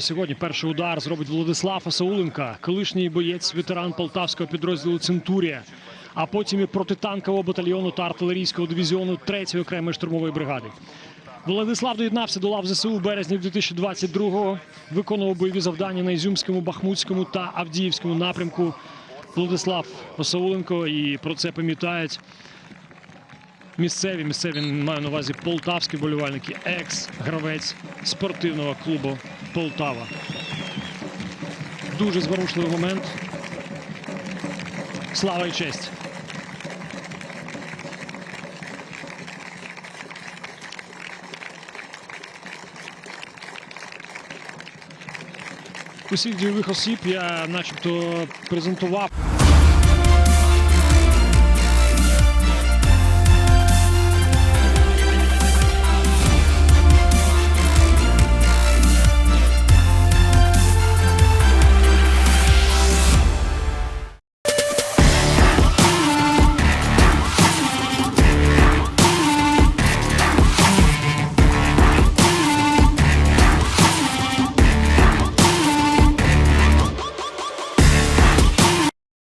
Сьогодні перший удар зробить Владислав Асауленка, колишній боєць, ветеран полтавського підрозділу Центурія, а потім і протитанкового батальйону та артилерійського дивізіону 3-ї окремої штурмової бригади. Владислав доєднався до лав ЗСУ в березні 2022-го, виконував бойові завдання на Ізюмському, Бахмутському та Авдіївському напрямку. Владислав Осауленко і про це пам'ятають місцеві, місцеві маю на увазі полтавські болівальники, екс-гравець спортивного клубу Полтава. Дуже зворушливий момент. Слава і честь. Усіх дійових осіб я начебто презентував.